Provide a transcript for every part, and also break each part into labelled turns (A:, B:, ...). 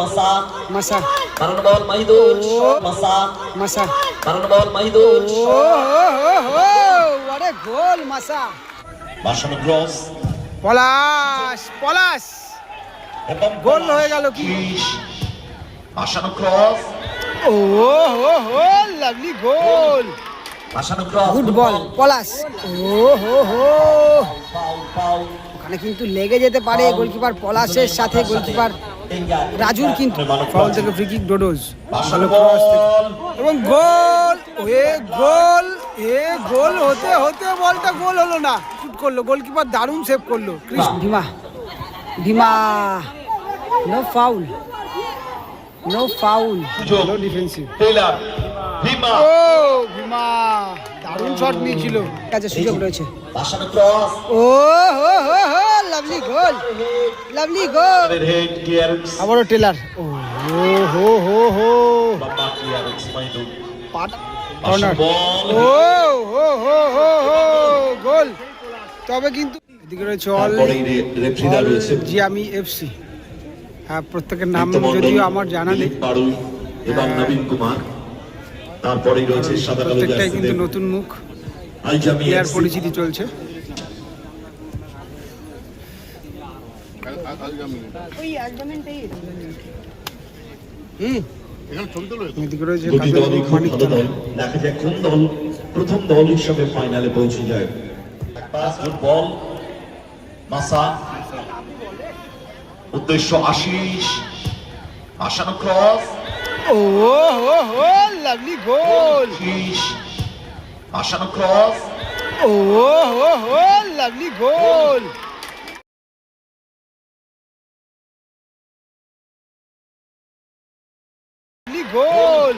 A: মাসা. মাসা. ও আরে গোল মাসা।
B: Basaনো cross.
A: পলাশ পলাশ।
B: এবং
A: গোল হয়ে গেল কি?
B: ত্রিশ। ক্রস।
A: ও হো হো লাভলি গোল।
B: বাসানো ক্রস।
A: Good ball Palash. ও হো হো ওখানে কিন্তু লেগে যেতে পারে গোলকিপার পলাশের সাথে। গোলকিপার রাজুর কিন্তু ফাউল থেকে ফ্রি কিক ডোডোজ। ভালো।
B: বল
A: এবং গোল! এ গোল! এ গোল হতে হতে বলটা গোল হলো না। শুট করল। গোলকিপার দারুণ সেভ করল। কৃষ্ণ। ডিমা Dima no foul no foul. No defensive
B: Taylor Bhima
A: ও ভীমা। দারুণ শট নিয়েছিল। কাছে সুযোগ রয়েছে।
B: বাসানো ক্রস
A: ও হো হো হো লাভলি গোল লাভলি গোল আবারও টেলার ও হো হো হো। কর্নার ও হো হো হো হো গোল। তবে কিন্তু এদিকে রয়েছে
B: রয়েছে।
A: জিয়ামি এফসি হ্যাঁ প্রত্যেকের নাম যদিও আমার জানা নেই।
B: এবং নবীন কুমার। তারপরেই রয়েছে সাদা কালো
A: কিন্তু
B: জার্সিতে
A: নতুন মুখ।
B: আলজামি FC,
A: পরিচিতি চলছে।
B: দেখা কোন দল প্রথম দল হিসাবে ফাইনালে পৌঁছে যায়। বল মাসা উদ্দেশ্য আশিস। আশানো ক্রস
A: হো হো লাভলি গোল
B: আশিস আশানো ক্রস।
A: ও হো হো লাভলি গোল লাভলি গোল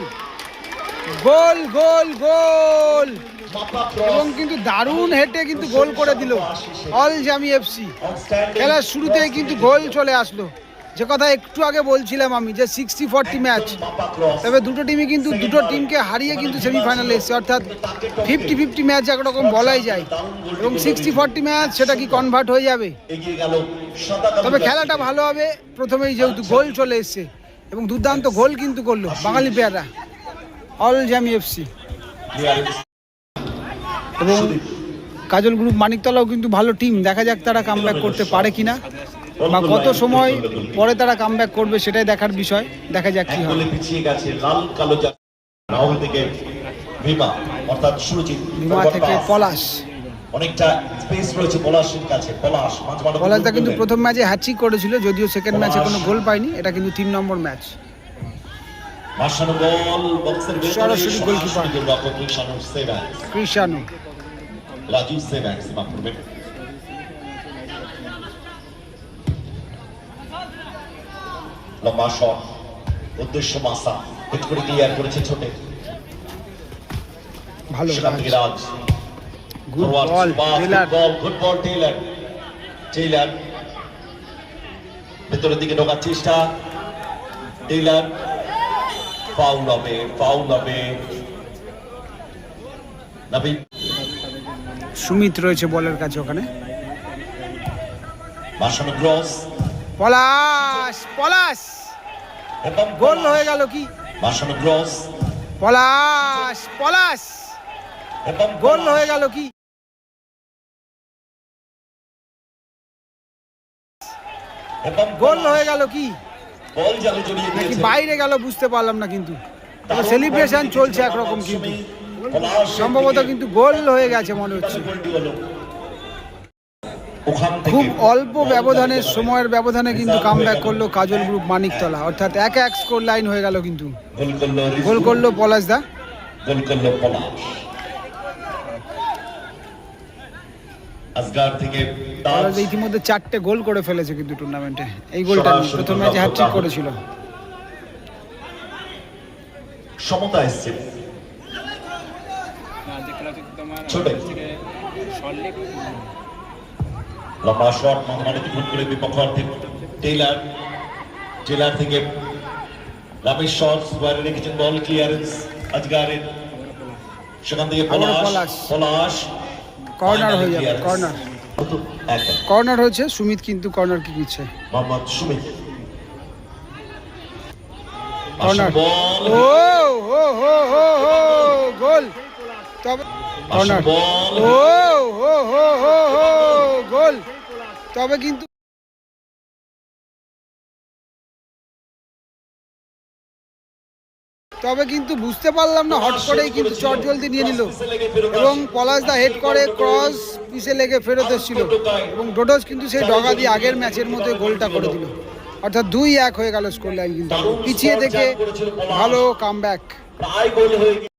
A: গোল গোল। গোল এবং কিন্তু দারুণ হেঁটে কিন্তু গোল করে দিল। অল জামি এফসি। খেলার শুরুতেই কিন্তু গোল চলে আসলো। যে কথা একটু আগে বলছিলাম আমি যে সিক্সটি ফর্টি ম্যাচ তবে দুটো টিমই কিন্তু, দুটো টিমকে হারিয়ে কিন্তু সেমিফাইনালে এসেছে। অর্থাৎ ফিফটি ফিফটি ম্যাচ একরকম বলাই যায়। এবং সিক্সটি ফর্টি ম্যাচ সেটা কি কনভার্ট হয়ে যাবে? তবে খেলাটা ভালো হবে। প্রথমেই যেহেতু গোল চলে এসছে, এবং দুর্দান্ত গোল কিন্তু করল বাঙালি প্লেয়াররা অল জামি এফসি এবং কাজল গ্রুপ মানিকতলাও কিন্তু ভালো টিম দেখা যাক তারা কামব্যাক করতে পারে কিনা। বা কত সময় পরে তারা কামব্যাক করবে সেটাই দেখার বিষয়। দেখা যাক কি হয়।
B: পিছিয়ে গেছে লাল কালো রাহুল থেকে অর্থাৎ সুরজিৎ
A: বিমা থেকে পলাশ।
B: অনেকটা স্পেস রয়েছে পলাশের কাছে। পলাশ
A: কিন্তু প্রথম ম্যাচে হ্যাট্রিক করেছিল যদিও সেকেন্ড ম্যাচে কোনো গোল পায়নি। এটা কিন্তু তিন নম্বর ম্যাচ
B: মাসানো বল বক্সের ভেতরে
A: সরাসরি গোলকিপার।
B: কৃষাণু সেভ্যান্স সেভ্যান্স লম্বা শট উদ্দেশ্য মাসা। হেড করে ক্লিয়ার করেছে ছোটে
A: ভালো
B: Raj.
A: Good ball
B: ball, good ball, Taylor. Taylor. ভেতরের দিকে ঢোকার চেষ্টা। টেইলার ফাউল হবে ফাউল হবে। নবীন
A: সুমিত রয়েছে বলের কাছে ওখানে।
B: বাসানো ক্রস।
A: পলাশ পলাশ।
B: এবং
A: গোল হয়ে গেল কি?
B: বাসানো ক্রস।
A: পলাশ পলাশ।
B: এবং
A: গোল হয়ে গেল কি?
B: এবং
A: গোল হয়ে গেল কি?
B: বল জালে জড়িয়ে দিয়েছে
A: বাইরে গেল বুঝতে পারলাম না কিন্তু। তবে সেলিব্রেশন চলছে একরকম কিন্তু। সম্ভবত কিন্তু গোল হয়ে গেছে মনে হচ্ছে
B: গোলটি হলো ওখান থেকে
A: খুব অল্প ব্যবধানের সময়ের ব্যবধানে কিন্তু কামব্যাক করল কাজল গ্রুপ মানিকতলা। অর্থাৎ এক এক স্কোর লাইন হয়ে গেল কিন্তু।
B: গোল করল
A: পলাশ দা।
B: গোল করল পলাশ। আজগার থেকে তাজ
A: ইতিমধ্যে চারটে গোল করে ফেলেছে কিন্তু টুর্নামেন্টে এই গোলটা। প্রথম ম্যাচে হ্যাট্রিক করেছিল।
B: সমতা এসছে। ছোটে। লম্বা শট মাঝমাঠে ভুল করে বিপক্ষ টেইলার টেইলার থেকে রামেশ শট বাইরে রেখেছেন বল ক্লিয়ারেন্স আজগারের। সেখান থেকে পলাশ
A: পলাশ। কর্নার হয়ে যাবে কর্নার কর্নার হয়েছে সুমিত কিন্তু কর্নার কি দিচ্ছে
B: মোহাম্মদ সুমিত।
A: কর্নার ও হো হো হো হো গোল। তবে কর্নার ও হো হো তবে কিন্তু তবে কিন্তু বুঝতে পারলাম না, হট করেই কিন্তু চট জলদি নিয়ে নিল। এবং পলাশ দা হেড করে ক্রস পিছে লেগে ফেরত এসেছিল। এবং ডোডোস কিন্তু সেই ডগা দিয়ে আগের ম্যাচের মতো গোলটা করে দিল। অর্থাৎ দুই এক হয়ে গেল স্কোর লাইন কিন্তু। পিছিয়ে থেকে ভালো
B: হয়ে গেল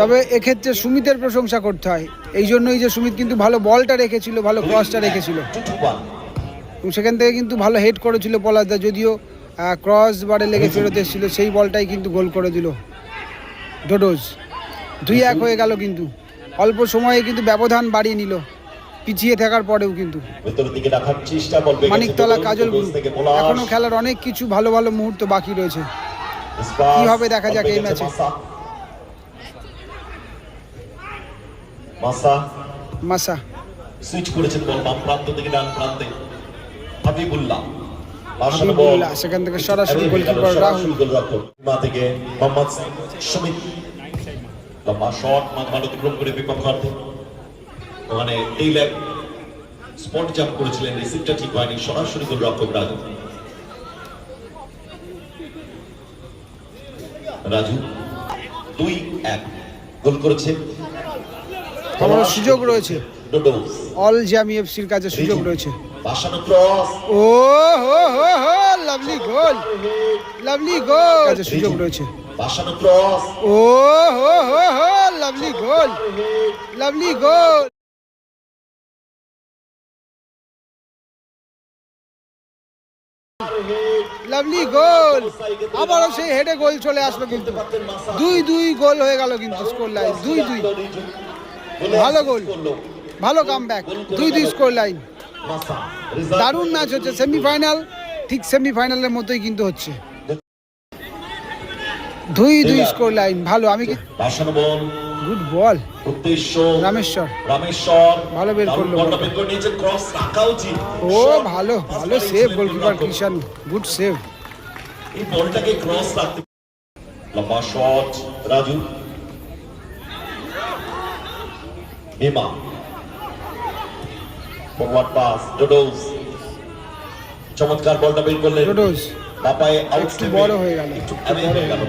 A: তবে এক্ষেত্রে সুমিতের প্রশংসা করতে হয়। এই জন্যই যে সুমিত কিন্তু ভালো বলটা রেখেছিল, ভালো ক্রসটা রেখেছিল। সেখান থেকে কিন্তু ভালো হেড করেছিল পলাশদা যদিও ক্রস বারে লেগে ফেরত এসেছিল, সেই বলটাই কিন্তু গোল করে দিল। ডোডোজ। দুই এক হয়ে গেল কিন্তু। অল্প সময়ে কিন্তু ব্যবধান বাড়িয়ে নিল। পিছিয়ে থাকার পরেও কিন্তু। মানিকতলা কাজল। এখনও খেলার অনেক কিছু ভালো ভালো মুহূর্ত বাকি রয়েছে। কি হবে দেখা যাক এই ম্যাচে।
B: মাসা। মাসা। সুইচ করেছেন বল বাম প্রান্ত থেকে ডান প্রান্তে। হাবিবুল্লাহ
A: হাবিবুল্লাহ সেখান থেকে সরাসরি গোলকিপার রাহুল।
B: গোলরক্ষক। মা থেকে মোহাম্মদ সুমিত। লম্বা শট মাঝমাঠ অতিক্রম করে বিপক্ষার্থে। ওখানে টেইলার স্পট জাম্প করেছিলেন রিসিভটা ঠিক হয়নি সরাসরি গোলরক্ষক রাজু। রাজু দুই এক গোল করেছে।
A: আবারও সুযোগ রয়েছে। অল জ্যামি এফসির কাছে সুযোগ রয়েছে। ও, হো হো হো লাভলি গোল লাভলি গোল কাছে সুযোগ রয়েছে। ও, হো হো হো lovely goal lovely goal lovely goal আবারও সেই হেডে গোল চলে আসলো কিন্তু। দুই দুই গোল হয়ে গেল কিন্তু স্কোর লাইন দুই দুই। ভালো গোল। ভালো কাম ব্যাক দুই দুই স্কোর লাইন দারুণ ম্যাচ হচ্ছে। সেমিফাইনাল ঠিক সেমিফাইনালের মতোই কিন্তু হচ্ছে। দুই দুই স্কোর লাইন ভালো আমি
B: বল।
A: Good ball Rameshwar.
B: রামেশ্বর।
A: ভালো বের করল। ও ভালো। ভালো save goalkeeper Krishan. Good save
B: এই বলটাকে ক্রস রাখতে লম্বা shot Raju. Hema forward pass ডোডোস চমৎকার বলটা বের করলেন।
A: ডোডোস
B: আউট
A: একটু বড় হয়ে গেল,
B: একটু away হয়ে গেল।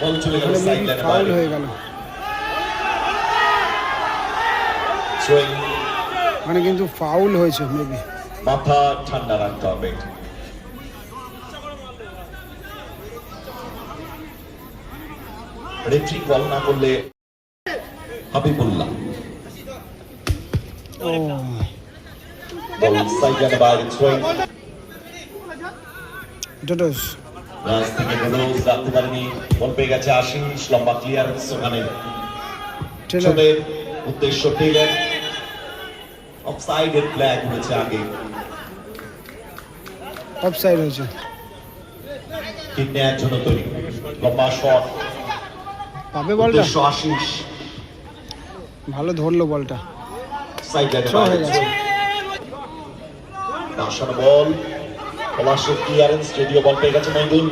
B: বল চলে গেল সাইড লাইনে
A: ফাউল হয়ে গেল।
B: সুইং
A: মানে কিন্তু ফাউল হয়েছে মেবি
B: মাথা ঠান্ডা রাখতে হবে। রেফারি কল না করলে হাবিবুল্লাহ। গেছে আশিস লম্বা ক্লিয়ারেন্স ওখানে উদ্দেশ্য টেলার অফসাইডের ফ্ল্যাগ হয়েছে আগে
A: অফসাইড হয়েছে
B: জন্য তৈরি লম্বা শট
A: পাবে বলটা
B: উদ্দেশ্য আশিস
A: ভালো ধরলো বলটা
B: বাসানো বল পলাশের ক্লিয়ারেন্স যদিও বল পেয়ে গেছে মহিদুল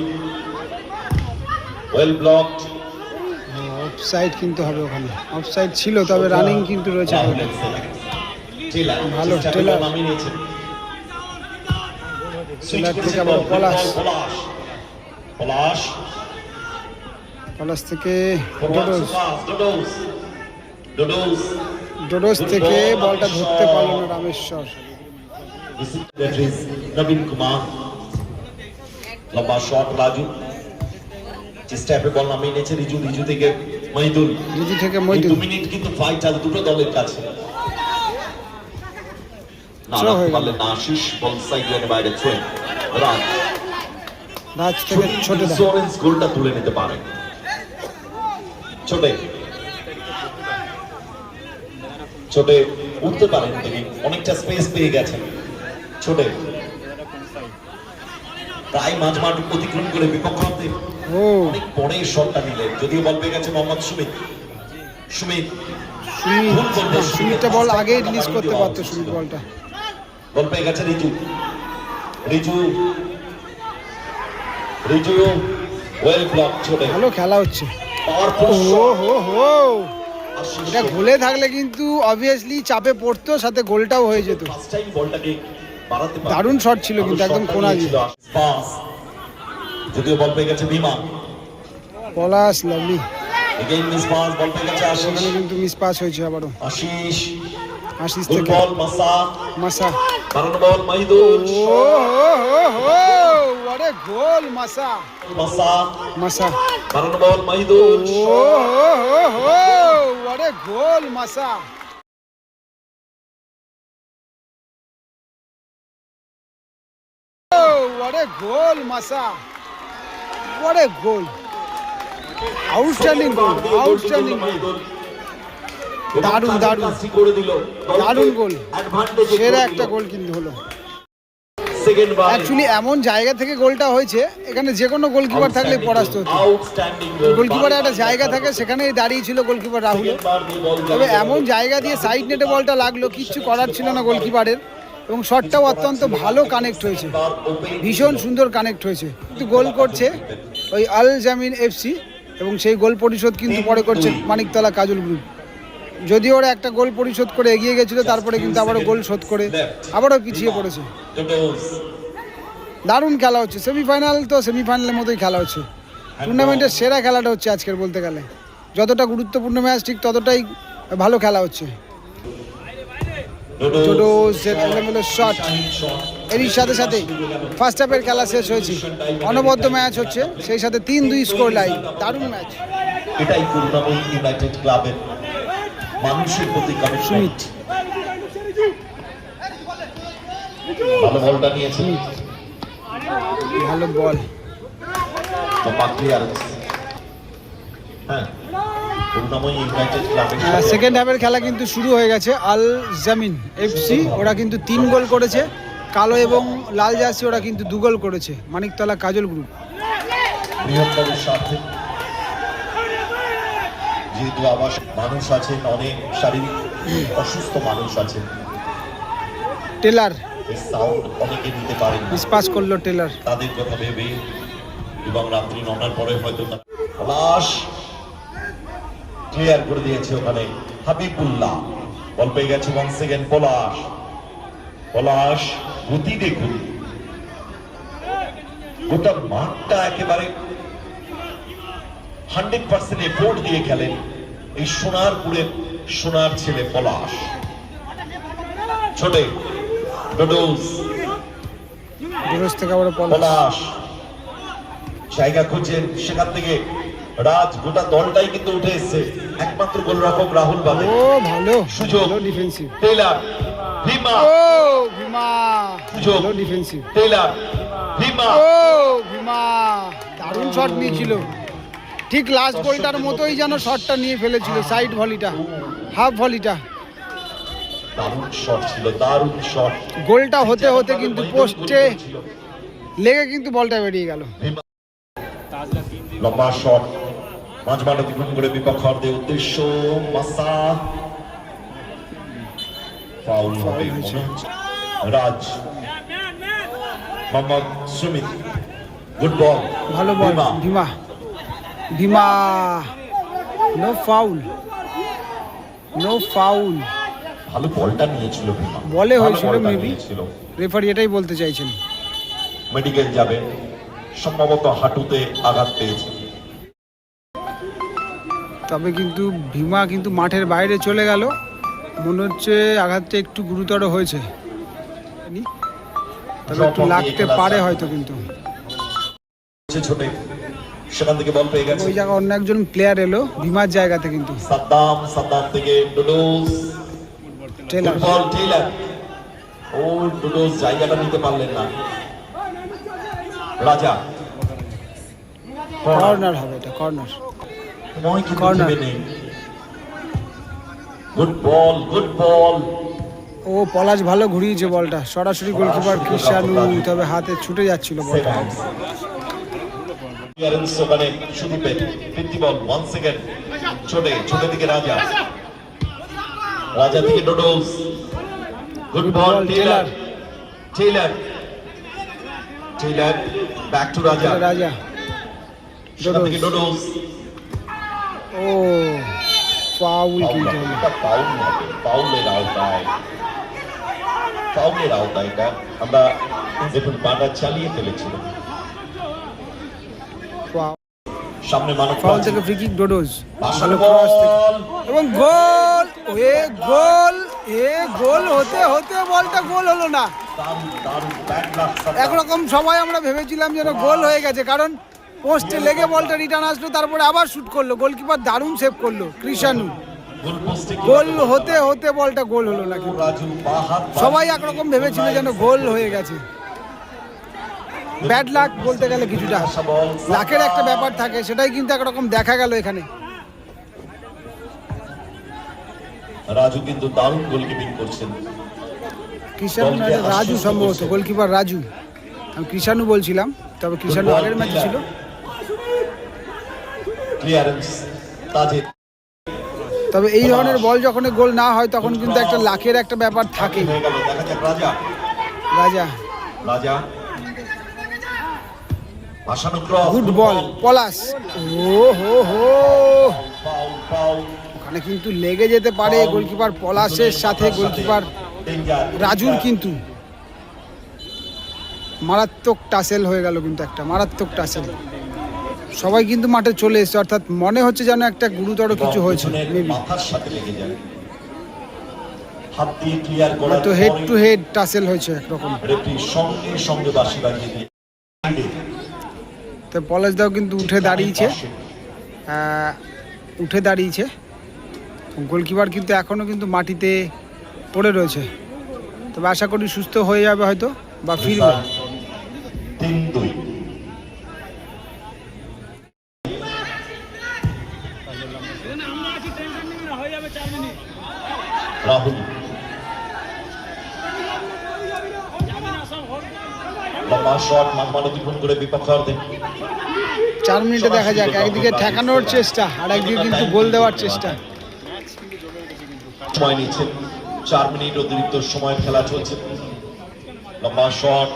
B: ওয়েল ব্লকড
A: অফসাইড কিন্তু হবে ওখানে। অফসাইড ছিল তবে রানিং কিন্তু রয়েছে ভালো, টেলার। টেলার থেকে আবার পলাশ।
B: পলাশ। পলাশ।
A: পলাশ থেকে ডোডোস
B: ডোডোস ডোডোস
A: থেকে বলটা ধরতে পারল না রামেশ্বর।
B: নবীন কুমার। লম্বা শট রাজু। করে বল নামিয়ে নিয়েছে রিজু রিজু থেকে মহিদুল।
A: যদি থেকে মইদুল
B: দু মিনিট কিন্তু ফাইট আছে দুটো দলের কাছে। না
A: Throw হয়ে
B: রাখতে
A: গেল।
B: না আশিস বল সাইড লাইনে বাইরে থ্রোয়িং রান
A: রাজ থেকে ছোট দা
B: গোলটা তুলে নিতে পারে। ছোটে। ছোটে উঠতে পারেন তিনি। অনেকটা স্পেস পেয়ে গেছেন ছোটে। প্রায় মাঝ মাঠ অতিক্রম করে বিপক্ষার্থে
A: ও।
B: অনেক পরে শটটা নিলেন। যদিও বল পেয়ে গেছে মোহাম্মদ সুমিত। সুমিত
A: সুমিত
B: ভুল করল,
A: না, সুমিতটা বল আগেই রিলিজ করতে পারতো সুমিত বলটা।
B: বল পেয়ে গেছে রিজু। রিজু রিজু ওয়েল ব্লক ছোটে।
A: ভালো খেলা হচ্ছে।
B: পাওয়ারফুল
A: ও হো হো এটা গোলে থাকলে কিন্তু অবভিয়াসলি চাপে পড়তো সাথে গোলটাও হয়ে যেত। দারুণ শট ছিল কিন্তু, একদম কোনা
B: ছিল যদিও বল পেয়ে গেছে Bhima
A: Palash lovely
B: again miss pass ball পেয়ে গেছে আশিস।
A: কিন্তু মিস পাস হয়েছে আবারও।
B: আশিস। গুড
A: থেকে
B: বল মাসা
A: মাসা
B: বাড়ানো বল মাইদুল
A: ও আরে গোল মাসা
B: মাসা
A: মাসা
B: বাড়ানো বল মাইদুল
A: ও আরে গোল মাসা ও আরে গোল মাসা আরে গোল আউটস্ট্যান্ডিং গোল আউটস্ট্যান্ডিং গোল দারুণ, দারুণ।
B: করে দিল
A: দারুণ গোল।
B: অ্যাডভান্টেজ
A: সেরা একটা গোল কিন্তু হলো। অ্যাকচুয়ালি এমন জায়গা থেকে গোলটা হয়েছে এখানে যে কোনো গোলকিপার থাকলে পরাস্ত হতো
B: আউটস্ট্যান্ডিং গোল
A: একটা জায়গা থাকে সেখানেই দাঁড়িয়ে ছিল গোলকিপার রাহুল তবে এমন জায়গা দিয়ে সাইড নেটে বলটা লাগল কিচ্ছু করার ছিল না গোলকিপারের এবং শটটাও অত্যন্ত ভালো কানেক্ট হয়েছে। ভীষণ সুন্দর কানেক্ট হয়েছে। কিন্তু গোল করছে ওই আল জামিন এফসি এবং সেই গোল পরিশোধ কিন্তু পরে করছে মানিকতলা কাজল গ্রুপ যদিও ওরা একটা গোল পরিশোধ করে এগিয়ে গেছিল তারপরে কিন্তু আবারও গোল শোধ করে আবারও পিছিয়ে পড়েছে। দারুণ খেলা হচ্ছে সেমিফাইনাল তো সেমিফাইনালের মতোই খেলা হচ্ছে। টুর্নামেন্টের সেরা খেলাটা হচ্ছে আজকের বলতে গেলে। যতটা গুরুত্বপূর্ণ ম্যাচ ঠিক ততটাই ভালো খেলা হচ্ছে। শট এরই সাথে সাথে ফার্স্ট হাফের খেলা শেষ হয়েছে। অনবদ্য ম্যাচ হচ্ছে সেই সাথে তিন দুই স্কোর লাইন দারুণ ম্যাচ।
B: এটাই ইউনাইটেড ক্লাবের মানুষের প্রতি কমিটমেন্ট ভালো বলটা নিয়েছে।
A: ভালো বল।
B: হ্যাঁ
A: সেকেন্ড হাফের খেলা কিন্তু শুরু হয়ে গেছে। আল জামিন এফসি ওরা কিন্তু তিন গোল করেছে। কালো এবং লাল জার্সি ওরা কিন্তু দু গোল করেছে। মানিকতলা কাজল গ্রুপ
B: বৃহত্তর স্বার্থে যেহেতু আবার মানুষ আছেন অনেক শারীরিক অসুস্থ মানুষ আছেন।
A: টেলার।
B: সাউন্ড অনেকে নিতে পারেন
A: করল টেলার।
B: তাদের কথা ভেবে এবং রাত্রি নটার পরে হয়তো পলাশ ক্লিয়ার করে দিয়েছে ওখানে। হাবিবুল্লাহ বল পেয়ে গেছে ওয়ান সেকেন্ড পলাশ। পলাশ গতি দেখুন। গোটা মাঠটা একেবারে হান্ড্রেড পার্সেন্ট এফোর্ট দিয়ে খেলেন এই সোনারপুরের সোনার ছেলে পলাশ। ছোটে পলাশ। জায়গা খুঁজছেন সেখান থেকে রাজ গোটা দলটাই কিন্তু উঠে এসছে। একমাত্র গোলরক্ষক রাহুল বাদে।
A: ও ভালো
B: সুযোগ।
A: Defensive
B: Taylor Bhima.
A: ও ভীমা।
B: সুযোগ।
A: Defensive
B: Taylor Bhima.
A: ও ভীমা। দারুণ শট নিয়েছিল। ঠিক লাস্ট গোলটার মতোই যেন শটটা নিয়ে ফেলেছিল সাইড ভলিটা হাফ ভলিটা গোলটা হতে হতে কিন্তু পোস্টে লেগে কিন্তু বলটা বেরিয়ে গেল।
B: লম্বা শট মাঝ মাঠ অতিক্রম করে বিপক্ষার্থে উদ্দেশ্য মাসা। ফাউল হবে রাজ মোহাম্মদ সুমিত। গুড বল
A: ভালো ball Bhima. Bhima no foul no foul
B: ভালো বলটা নিয়েছিল ভীমা।
A: বলে হয়েছিল।
B: নিয়েছিল।
A: রেফারি এটাই বলতে চাইছেন।
B: মেডিকেল যাবে। সম্ভবত হাঁটুতে আঘাত পেয়েছে।
A: তবে কিন্তু ভীমা কিন্তু মাঠের বাইরে চলে গেল। মনে হচ্ছে আঘাতটা একটু গুরুতর হয়েছে। তবে একটু লাগতে পারে হয়তো কিন্তু।
B: ছোটে সেখান থেকে বল পেয়ে গেছে।
A: ওই জায়গায় অন্য একজন প্লেয়ার এলো ভীমার জায়গাতে কিন্তু।
B: সাদ্দাম সাদ্দাম থেকে ডুডোস।
A: টেলার।
B: টেইলার ও ডুডোস জায়গাটা নিতে পারলেন না। রাজা।
A: কর্নার। হবে এটা কর্নার। Corner.
B: থেমে নেই। Good ball good ball.
A: ও পলাশ ভালো ঘুরিয়েছে বলটা। সরাসরি গোলকিপার ক্রিশ্চানু তবে হাতে ছুটে যাচ্ছিল বলটা।
B: ক্লিয়ারেন্স ওখানে সুদীপের ফিফটি বল ওয়ান সেকেন্ড ছোটে ছোটে দিকে রাজা। রাজা থেকে ডোডোস good ball Taylor Taylor Taylor back to Raja
A: Raja
B: সেখান থেকে ডোডোস
A: ও ফাউল কিন্তু হলো
B: পাউল হবে পাউলের আওতায়। পাউলের আওতায় এটা। আমরা দেখুন চালিয়ে ফেলেছিলাম
A: ফাউল
B: সামনে মানব
A: ফাউল থেকে ফ্রি কিক ডোডোজ
B: ভালো
A: থেকে। এবং গোল এ গোল এ গোল হতে হতে বলটা গোল হলো না। একরকম সবাই আমরা ভেবেছিলাম যেন গোল হয়ে গেছে কারণ পোস্টে লেগে বলটা রিটার্ন আসলো তারপরে আবার শুট করল। গোলকিপার দারুণ সেভ করল কৃষাণু
B: গোল
A: হতে হতে বলটা গোল হলো না সবাই একরকম ভেবেছিল যেন গোল হয়ে গেছে। ব্যাড লাক বলতে গেলে কিছুটা। লাকের একটা ব্যাপার থাকে সেটাই কিন্তু একরকম দেখা গেল এখানে।
B: রাজু কিন্তু দারুণ গোলকিপিং করছেন।
A: কৃষাণু রাজু সম্ভবত গোলকিপার রাজু। আমি কৃষাণু বলছিলাম তবে কৃষাণু আগের ম্যাচে ছিল। তবে এই ধরনের বল যখন গোল না হয় তখন কিন্তু একটা লাখের একটা ব্যাপার থাকে।
B: রাজা।
A: রাজা।
B: রাজা।
A: Good ball Palash. ও হো হো। ওখানে কিন্তু লেগে যেতে পারে গোলকিপার পলাশের সাথে গোলকিপার রাজুর কিন্তু। মারাত্মক টাসেল হয়ে গেল কিন্তু একটা মারাত্মক টাসেল। সবাই কিন্তু মাঠে চলে এসেছে অর্থাৎ মনে হচ্ছে যেন একটা গুরুতর কিছু হয়েছে মেবি
B: মাথার সাথে লেগে যায়। হাত দিয়ে ক্লিয়ার করার
A: হয়তো হেড টু হেড টাসেল হয়েছে একরকম।
B: সঙ্গে সঙ্গে বাজিয়ে
A: তো পলাশদাও কিন্তু উঠে দাঁড়িয়েছে। উঠে দাঁড়িয়েছে। গোলকিপার কিন্তু এখনও কিন্তু মাটিতে পড়ে রয়েছে। তবে আশা করি সুস্থ হয়ে যাবে হয়তো বা ফিরবে।
B: রাহুল। লম্বা শট মানমান অতিক্রম করে বিপক্ষার্থে
A: চার মিনিটে দেখা যাক একদিকে ঠেকানোর চেষ্টা আর একদিকে কিন্তু গোল দেওয়ার চেষ্টা।
B: সময় নিচ্ছে। চার মিনিট অতিরিক্ত সময় খেলা চলছে। লম্বা শট।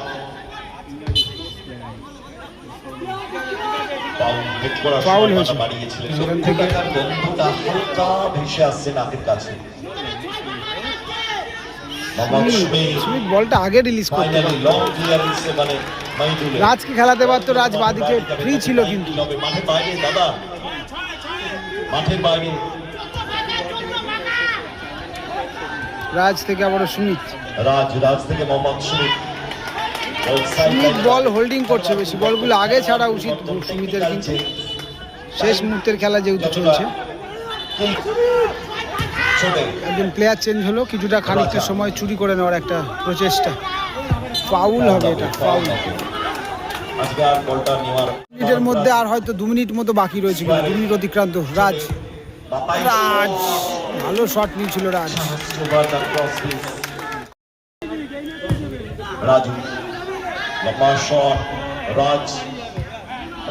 B: সময়
A: হয়েছে।
B: বাড়িয়েছিলেন। হালকা ভেসে আসছে নাকের কাছে।
A: সুমিত বলটা আগে রিলিজ করতে
B: মানে
A: রাজকে খেলাতে পারতো রাজ বাদিকে ফ্রি ছিল কিন্তু।
B: মাঠের বাইরে
A: রাজ থেকে আবার সুমিত।
B: রাজ রাজ থেকে মোহাম্মদ শমীর
A: সুমিত বল হোল্ডিং করছে বেশি। বলগুলো আগে ছাড়া উচিত সুমিতের কিন্তু। শেষ মুহূর্তের খেলা যেহেতু চলছে। একজন প্লেয়ার চেঞ্জ হলো কিছুটা খানিকটা সময় চুরি করে নেওয়ার একটা প্রচেষ্টা। ফাউল হবে এটা ফাউল মিনিটের মধ্যে আর হয়তো দু মিনিট মতো বাকি রয়েছে কিন্তু দু মিনিট অতিক্রান্ত। রাজ। রাজ। ভালো শট নিয়েছিল রাজ।
B: রাজু লম্বা শট রাজ।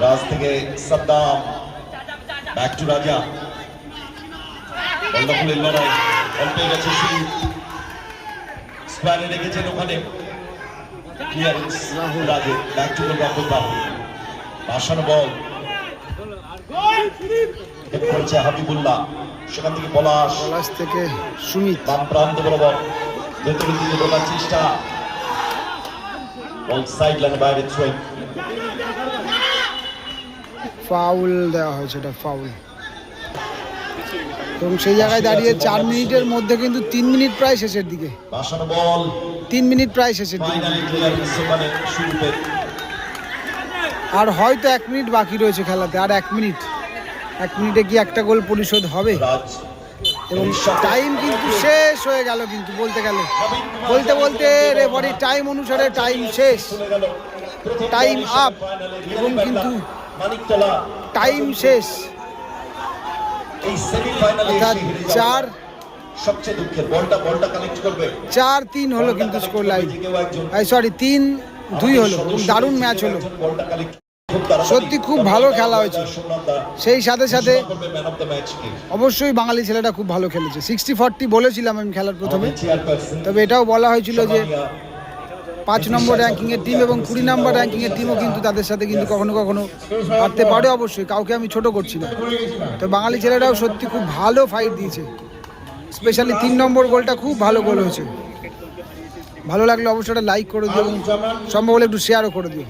B: রাজ থেকে সাদ্দাম। ব্যাক টু রাজা। বল্লভপুরের লড়াই বল গেছে শুরু স্কোয়ারে রেখেছেন ওখানে। Clearance Rahul. Raju back to Rahul ভাসানো ball. করেছে হাবিবুল্লাহ। সেখান থেকে পলাশ
A: পলাশ থেকে সুমিত।
B: বাম প্রান্ত বরাবর ভেতরের দিকে ঢোকার চেষ্টা। বল সাইড লাইন বাইরে থ্রোয়িং
A: ফাউল দেওয়া হয়েছে এটা ফাউল এবং সেই জায়গায় দাঁড়িয়ে চার মিনিটের মধ্যে কিন্তু তিন মিনিট প্রায় শেষের দিকে। তিন মিনিট প্রায় শেষের দিকে। আর হয়তো এক মিনিট বাকি রয়েছে খেলাতে আর এক মিনিট। এক মিনিটে কি একটা গোল পরিশোধ হবে? এবং টাইম কিন্তু শেষ হয়ে গেল কিন্তু বলতে গেলে। বলতে বলতে রেফারি টাইম অনুসারে টাইম শেষ। টাইম আপ এবং কিন্তু টাইম শেষ।
B: এই সেমিফাইনালে
A: চার
B: সবচেয়ে দুঃখের বলটা বলটা কালেক্ট করবে।
A: চার তিন হলো কিন্তু স্কোর লাইন সরি তিন দুই হলো। দারুণ ম্যাচ হলো। সত্যি খুব ভালো খেলা হয়েছে। সেই সাথে সাথে অবশ্যই বাঙালি ছেলেটা খুব ভালো খেলেছে। সিক্সটি ফর্টি বলেছিলাম আমি খেলার প্রথমে। তবে এটাও বলা হয়েছিল যে পাঁচ নম্বর র্যাঙ্কিংয়ের টিম এবং কুড়ি নম্বর র্যাঙ্কিংয়ের টিমও কিন্তু তাদের সাথে কিন্তু কখনো কখনো হারতে পারে অবশ্যই, কাউকে আমি ছোট করছি না। তো বাঙালি ছেলেরাও সত্যি খুব ভালো ফাইট দিয়েছে। স্পেশালি তিন নম্বর গোলটা খুব ভালো গোল হয়েছে। ভালো লাগলে অবশ্যই লাইক করে দিও সম্ভব হলে একটু শেয়ারও করে দিও।